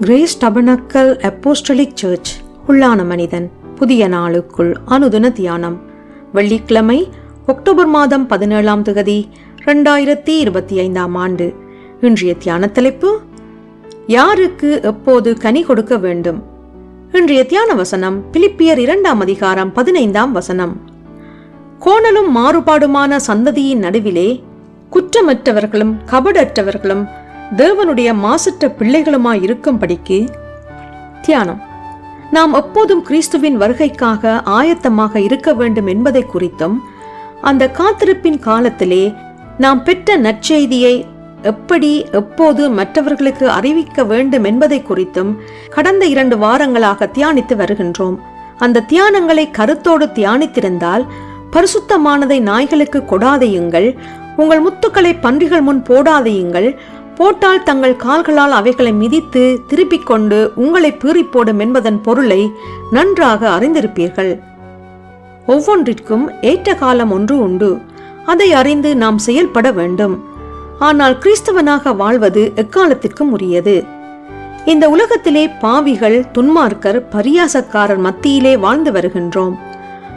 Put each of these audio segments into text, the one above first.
Grace tabernacle apostolic search உள்ளான மனிதன் புதிய நாளுக்குள் அனுதின தியானம். வெள்ளிக்கிழமை அக்டோபர் மாதம் பதினேழாம் தேதி ரெண்டாயிரத்தி இருபத்தி ஐந்தாம் ஆண்டு. இன்றைய தியான தலைப்பு யாருக்கு எப்போது கனி கொடுக்க வேண்டும்? இன்றைய தியான வசனம் பிலிப்பியர் இரண்டாம் அதிகாரம் பதினைந்தாம் வசனம். கோணலும் மாறுபாடுமான சந்ததியின் நடுவிலே குற்றமற்றவர்களும் கபடற்றவர்களும் தேவனுடைய மாசற்ற பிள்ளைகளுமாய் இருக்கும்படிக்கு தியானம். நாம் எப்போதும் கிறிஸ்துவின் வருகைக்காக ஆயத்தமாக இருக்க வேண்டும் என்பதை குறித்தும் அந்த காத்திருப்பின் காலத்திலே நாம் பெற்ற நற்செய்தியை எப்படி எப்போது மற்றவர்களுக்கு அறிவிக்க வேண்டும் என்பதை குறித்தும் கடந்த இரண்டு வாரங்களாக தியானித்து வருகின்றோம். அந்த தியானங்களை கருத்தோடு தியானித்திருந்தால் பரிசுத்தமானதை நாய்களுக்கு கொடாதையுங்கள் உங்கள் முத்துக்களை பன்றிகள் முன் போடாதையுங்கள் போட்டால் தங்கள் கால்களால் அவைகளை மிதித்து திருப்பிக் கொண்டு உங்களை பீறிப்போடும் என்பதன் பொருளை நன்றாக அறிந்திருப்பீர்கள். ஒவ்வொன்றிற்கும் ஏற்ற காலம் ஒன்று உண்டு. அதை அறிந்து நாம் செயல்பட வேண்டும். ஆனால் கிறிஸ்தவனாக வாழ்வது எக்காலத்திற்கும் உரியது? இந்த உலகத்திலே பாவிகள் துன்மார்க்கர் பரியாசக்காரர் மத்தியிலே வாழ்ந்து வருகின்றோம்.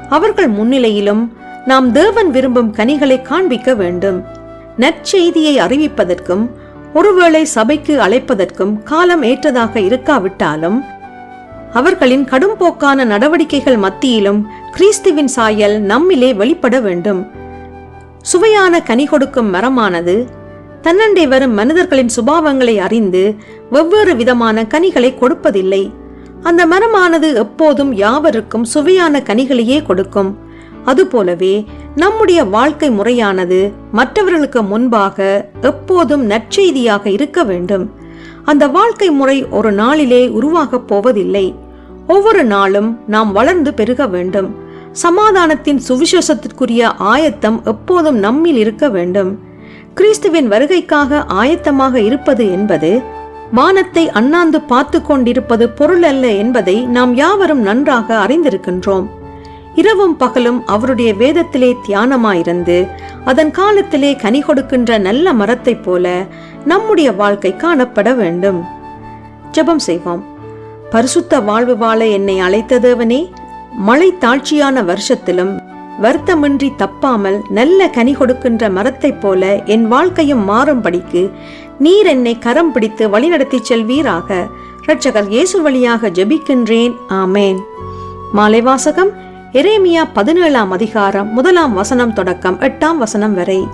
அவர்கள் முன்னிலையிலும் நாம் தேவன் விரும்பும் கனிகளை காண்பிக்க வேண்டும். நற்செய்தியை அறிவிப்பதற்கும் ஒருவேளை சபைக்கு அழைப்பதற்கும் காலம் ஏற்றதாக இருக்காவிட்டாலும் அவர்களின் கடும்போக்கான நடவடிக்கைகள் மத்தியிலும் கிறிஸ்துவின் சாயல் நம்மிலே வெளிப்பட வேண்டும். சுவையான கனி கொடுக்கும் மரமானது தன்னண்டை வரும் மனிதர்களின் சுபாவங்களை அறிந்து வெவ்வேறு விதமான கனிகளை கொடுப்பதில்லை. அந்த மரமானது எப்போதும் யாவருக்கும் சுவையான கனிகளையே கொடுக்கும். அதுபோலவே நம்முடைய வாழ்க்கை முறையானது மற்றவர்களுக்கு முன்பாக எப்போதும் நற்செய்தியாக இருக்க வேண்டும். அந்த வாழ்க்கை முறை ஒரு நாளிலே உருவாகப் போவதில்லை. ஒவ்வொரு நாளும் நாம் வளர்ந்து பெருக வேண்டும். சமாதானத்தின் சுவிசேஷத்திற்குரிய ஆயத்தம் எப்போதும் நம்மில் இருக்க வேண்டும். கிறிஸ்துவின் வருகைக்காக ஆயத்தமாக இருப்பது என்பது வானத்தை அண்ணாந்து பார்த்து கொண்டிருப்பது பொருள் அல்ல என்பதை நாம் யாவரும் நன்றாக அறிந்திருக்கின்றோம். இரவும் பகலும் அவருடைய வேதத்திலே தியானமாயிருந்து அதன் காலத்திலே கனி கொடுக்கின்ற நல்ல மரத்தைப் போல நம்முடைய வாழ்க்கை காணப்பட வேண்டும். ஜெபம் செய்வோம். பரிசுத்த வாழ்வு வாழ என்னை அழைத்ததேவனே மழை தாழ்ச்சியான வருஷத்திலும் வருத்தமின்றி தப்பாமல் நல்ல கனி கொடுக்கின்ற மரத்தைப் போல என் வாழ்க்கையும் மாறும்படிக்கு நீர் என்னை கரம் பிடித்து வழிநடத்திச் செல்வீராக. இரட்சகர் இயேசு வழியாக ஜெபிக்கின்றேன். ஆமேன். மாலை வாசகம் எரேமியா பதினேழாம் அதிகாரம் முதலாம் வசனம் தொடக்கம் எட்டாம் வசனம் வரை.